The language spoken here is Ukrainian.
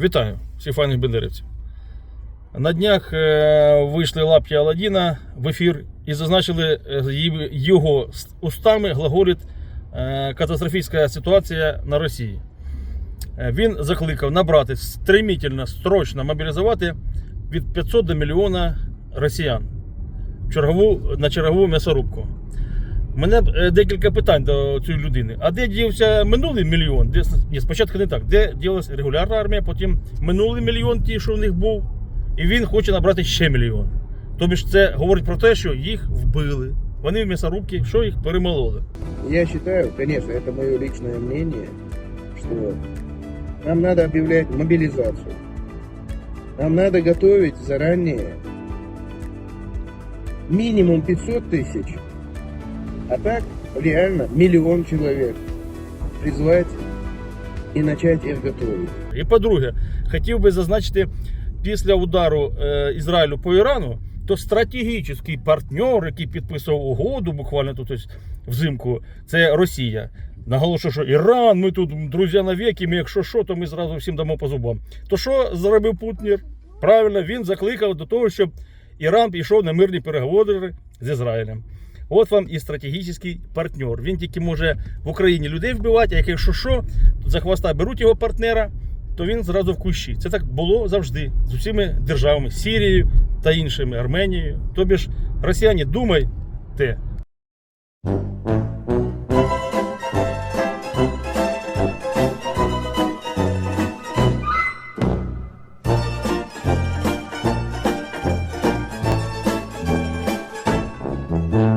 Вітаю всіх файних бендерівців. На днях е, вийшли лапті Аладдіна в ефір і зазначили е, його устами глаголить е, катастрофічна ситуація на Росії. Він закликав набрати стремительно, строчно мобілізувати від 500 до мільйона росіян чергову, на чергову м'ясорубку У мене е, декілька питань до цієї людини. А де дівся минулий мільйон? Де, ні, спочатку не так. Де ділася регулярна армія, потім минулий мільйон, ті, що в них був, і він хоче набрати ще мільйон. Тобі ж це говорить про те, що їх вбили. Вони в м'ясорубці, що їх перемололи. Я считаю, конечно, это мое личное мнение, что нам надо объявлять мобилизацию. Нам надо готовить заранее минимум 500 тысяч, а так реально миллион человек призвать и начать их готовить. І по-друге, хотів би зазначити, після удару е, Ізраїлю по Ірану, то стратегічний партнер, який підписував угоду буквально тут ось взимку, це Росія. Наголошую, що Іран, ми тут друзі навіки, ми якщо що, то ми зразу всім дамо по зубам. То що зробив Путін? Правильно, він закликав до того, щоб Іран пішов на мирні переговори з Ізраїлем. От вам і стратегічний партнер. Він тільки може в Україні людей вбивати, а якщо що, за хвоста беруть його партнера, то він зразу в кущі. Це так було завжди з усіма державами Сірією та іншими Арменією. Тобі ж росіяни думайте.